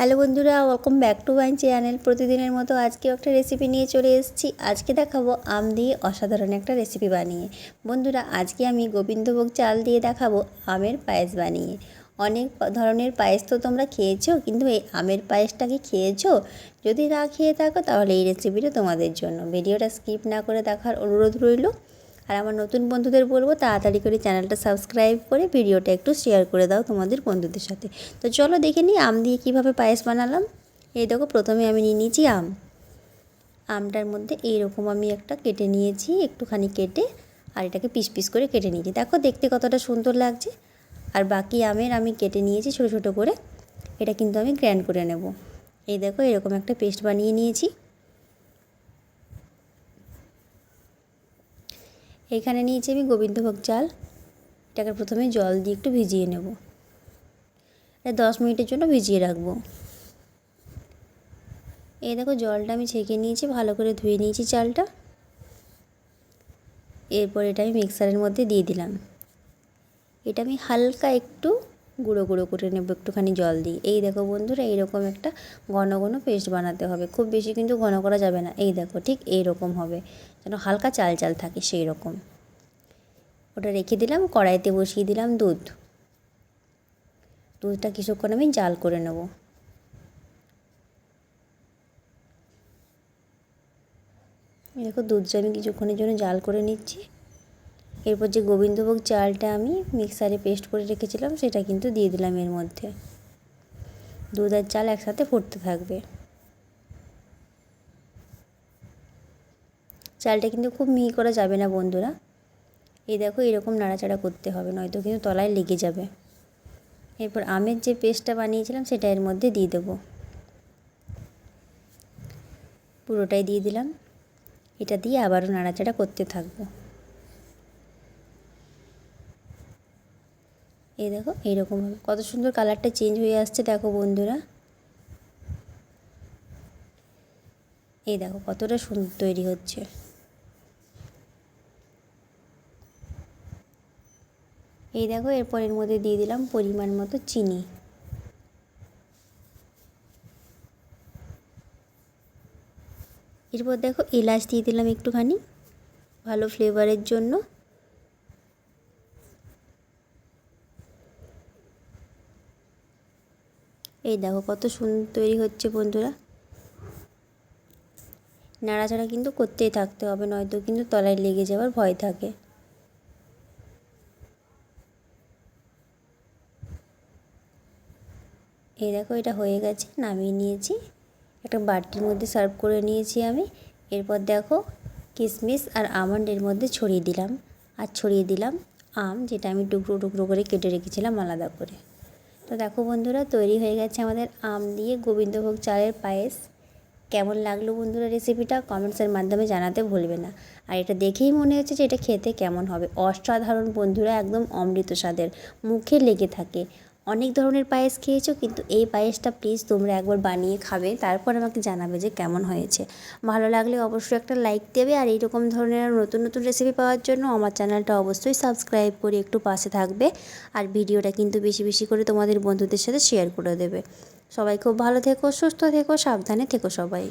Hello বন্ধুরা welcome back to my channel প্রতিদিনের মতো আজকেও একটা রেসিপি নিয়ে চলে এসেছি। আজকে দেখাবো আম দিয়ে অসাধারণ একটা রেসিপি বানিয়ে। বন্ধুরা, আজকে আমি গোবিন্দভোগ চাল দিয়ে দেখাবো আমের পায়েস বানিয়ে। অনেক ধরনের পায়েস তো তোমরা খেয়েছো, কিন্তু এই আমের পায়েসটা কি খেয়েছো? যদি না খেয়ে থাকো, তাহলে এই রেসিপিটা তোমাদের জন্য। ভিডিওটা স্কিপ না করে দেখার অনুরোধ রইল। আর আমার নতুন বন্ধুদের বলব, তাড়াতাড়ি করে চ্যানেলটা সাবস্ক্রাইব করে ভিডিওটা একটু শেয়ার করে দাও তোমাদের বন্ধুদের সাথে। তো চলো দেখে নিই আম দিয়ে কীভাবে পায়েস বানালাম। এই দেখো প্রথমে আমি নিয়ে নিয়েছি আম। আমটার মধ্যে এইরকম আমি একটা কেটে নিয়েছি, একটুখানি কেটে আর এটাকে পিস পিস করে কেটে নিয়েছি। দেখো দেখতে কতটা সুন্দর লাগছে। আর বাকি আমের আমি কেটে নিয়েছি ছোটো ছোটো করে। এটা কিন্তু আমি গ্র্যান্ড করে নেব। এই দেখো এরকম একটা পেস্ট বানিয়ে নিয়েছি। এখানে নিয়েছি আমি গোবিন্দভোগ চাল। এটাকে প্রথমে জল দিয়ে একটু ভিজিয়ে নেব। দশ মিনিটের জন্য ভিজিয়ে রাখব। এই দেখো জলটা আমি ছেঁকে নিয়েছি, ভালো করে ধুয়ে নিয়েছি চালটা। এরপর এটা আমি মিক্সারের মধ্যে দিয়ে দিলাম। এটা আমি হালকা একটু গুঁড়ো গুঁড়ো করে নেব, একটুখানি জল দিয়ে এই দেখো বন্ধুরা, এইরকম একটা ঘন ঘন পেস্ট বানাতে হবে। খুব বেশি কিন্তু ঘন করা যাবে না। এই দেখো, ঠিক এইরকম হবে। যেন হালকা চাল চাল থাকে সেই রকম ওটা রেখে দিলাম, কড়াইতে বসিয়ে দিলাম দুধ। দুধটা কিছুক্ষণ আমি জাল করে নেব। দেখো দুধটা আমি কিছুক্ষণের জন্য জাল করে নিচ্ছি। এরপর যে গোবিন্দভোগ চালটা আমি মিক্সারে পেস্ট করে রেখেছিলাম, সেটা কিন্তু দিয়ে দিলাম এর মধ্যে। দুধ আর চাল একসাথে ফুটতে থাকবে। চালটা কিন্তু খুব মিহি করা যাবে না বন্ধুরা। এই দেখো এরকম নাড়াচাড়া করতে হবে, নয়তো কিন্তু তলায় লেগে যাবে। এরপর আমের যে পেস্টটা বানিয়েছিলাম, সেটা এর মধ্যে দিয়ে দেবো। পুরোটাই দিয়ে দিলাম। এটা দিয়ে আবারও নাড়াচাড়া করতে থাকব। এই দেখো এইরকমভাবে কত সুন্দর কালারটা চেঞ্জ হয়ে আসছে, দেখো বন্ধুরা। এই দেখো, কতটা সুন্দর তৈরি হচ্ছে। এই দেখো, এরপর এর মধ্যে দিয়ে দিলাম পরিমাণ মতো চিনি। এরপর দেখো, এলাচ দিয়ে দিলাম একটুখানি, ভালো ফ্লেভারের জন্য। এই দেখো কত সুন্দর তৈরি হচ্ছে বন্ধুরা। নাড়াচাড়া কিন্তু করতেই থাকতে হবে, নয়তো কিন্তু তলায় লেগে যাওয়ার ভয় থাকে। এই দেখো এটা হয়ে গেছে, নামিয়ে নিয়েছি। একটা বাটির মধ্যে সার্ভ করে নিয়েছি আমি। এরপর দেখো কিশমিশ আর আমন্ডের মধ্যে ছড়িয়ে দিলাম। আর ছড়িয়ে দিলাম আম, যেটা আমি টুকরো টুকরো করে কেটে রেখেছিলাম আলাদা করে। তো দেখো বন্ধুরা, তৈরি হয়ে গেছে আমাদের আম দিয়ে গোবিন্দভোগ চালের পায়েস। কেমন লাগল বন্ধুরা রেসিপিটা কমেন্টসের মাধ্যমে জানাতে ভুলবে না। আর এটা দেখেই মনে হচ্ছে যে এটা খেতে কেমন হবে। অসাধারণ বন্ধুরা, একদম অমৃত স্বাদের। মুখে লেগে থাকে। অনেক ধরনের পায়েস খেয়েছো, কিন্তু এই পায়েসটা প্লিজ তোমরা একবার বানিয়ে খাবে। তারপর আমাকে জানাবে যে কেমন হয়েছে। ভালো লাগলে অবশ্যই একটা লাইক দেবে, আর এইরকম ধরনের নতুন নতুন রেসিপি পাওয়ার জন্য আমার চ্যানেলটা অবশ্যই সাবস্ক্রাইব করে একটু পাশে থাকবে, আর ভিডিওটা কিন্তু বেশি বেশি করে তোমাদের বন্ধুদের সাথে শেয়ার করে দেবে। সবাই খুব ভালো থেকো, সুস্থ থেকো, সাবধানে থেকো সবাই।